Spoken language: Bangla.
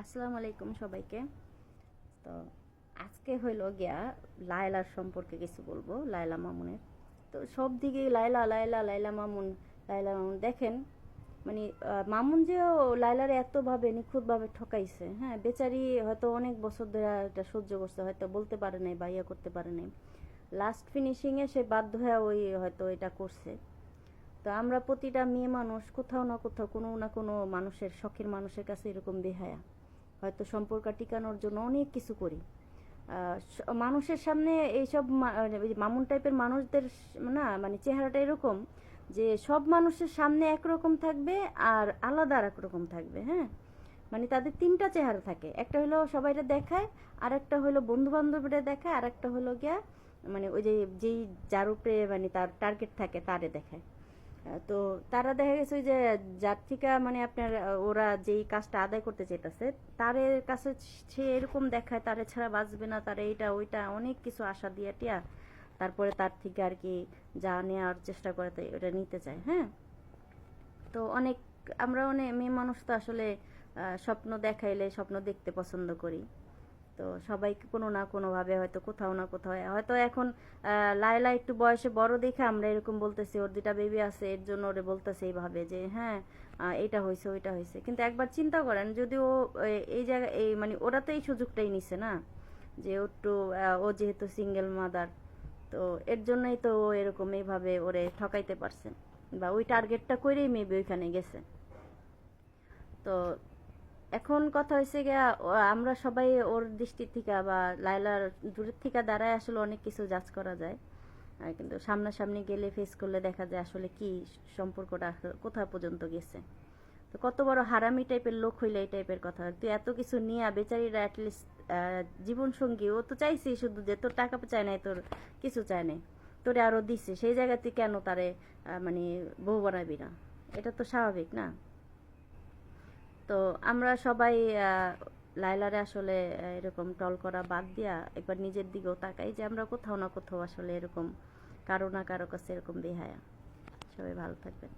আসসালামু আলাইকুম সবাইকে। তো আজকে হইল গিয়া লায়লার সম্পর্কে কিছু বলব, লায়লা মামুনের। তো সব দিকে লায়লা লায়লা লায়লা মামুন লায়লা মামুন। দেখেন মানে মামুন যে লায়লারে এতভাবে নিখুঁতভাবে ঠকাইছে হ্যাঁ বেচারি হয়তো অনেক বছর ধরে এটা সহ্য করছে, হয়তো বলতে পারে নাই বা ইয়ে করতে পারে নাই। লাস্ট ফিনিশিংয়ে সে বাধ্য হয়ে ওই হয়তো এটা করছে। তো আমরা প্রতিটা মেয়ে মানুষ কোথাও না কোথাও কোনো না কোনো মানুষের, শখের মানুষের কাছে এরকম বেহায়া। হয়তো সম্পর্ক টিকানোর জন্য অনেক কিছু করি। মানুষের সামনে এইসব মা- ওই মামুন টাইপের মানুষদের না মানে চেহারাটা এরকম যে সব মানুষের সামনে একরকম থাকবে আর আলাদা আর রকম থাকবে হ্যাঁ? মানে তাদের তিনটা চেহারা থাকে। একটা হলো সবাইটা দেখায় আর একটা হলো বন্ধু বান্ধবীরা দেখায় আর একটা হলো গিয়া মানে ওই যে যেই যার উপরে মানে তার টার্গেট থাকে তারে দেখায়। তো তারা দেখা গেছে ওই যে যার মানে আপনার, ওরা যেই কাজটা আদায় করতে চাইতেছে, তারে কাছে সে এরকম দেখায়, তারে ছাড়া বাঁচবে না, তারে এইটা ওইটা অনেক কিছু আশা দিয়ে টিয়া, তারপরে তার থেকে আর কি যা নেওয়ার চেষ্টা করে তাই ওটা নিতে চায় হ্যাঁ? তো অনেক, আমরা অনেক মেয়ে মানুষ তো আসলে স্বপ্ন দেখাইলে, স্বপ্ন দেখতে পছন্দ করি। তো সবাইকে কোনো না কোনোভাবে হয়তো কোথাও না কোথাও, হয়তো এখন লায়লা একটু বয়সে বড় দেখে আমরা এরকম বলতেছি, ওর দুটা বেবি আছে, এর জন্য ওরে বলতেছে এইভাবে যে হ্যাঁ এটা হয়েছে ওইটা হয়েছে কিন্তু একবার চিন্তা করেন যদি ও এই জায়গায় এই মানে ওরা তো এই সুযোগটাই নিছে না, যে একটু ও যেহেতু সিঙ্গেল মাদার তো এর জন্যই তো ও এরকম এইভাবে ওরে ঠকাইতে পারছে, বা ওই টার্গেটটা করেই মেবি ওইখানে গেছে। তো এখন কথা হয়েছে গিয়া আমরা সবাই ওর দৃষ্টি থেকে বা লাইলার দূরের থেকে দাঁড়ায় আসলে অনেক কিছু জাজ করা যায়। কিন্তু সামনাসামনি গেলে ফেস করলে দেখা যায় আসলে কি সম্পর্কটা আসলে কোথা পর্যন্ত গেছে। তো কত বড় হারামি টাইপের লোক হইলে এই টাইপের কথা। তুই এত কিছু নিয়ে বেচারিরা অ্যাটলিস্ট জীবন সঙ্গী ও তো চাইছি শুধু যে তোর টাকা চায় নাই, তোর কিছু চায় নাই, তোরে আরও দিছে। সেই জায়গাতে কেন তারে মানে বউ বানাবি না? এটা তো স্বাভাবিক না? তো আমরা সবাই লাইলারে আসলে এরকম টল করা বাদ দিয়া একবার নিজের দিকেও তাকাই যে আমরা কোথাও না কোথাও আসলে এরকম কারও না কারও কাছে এরকম বেহায়া। সবাই ভালো থাকবেন।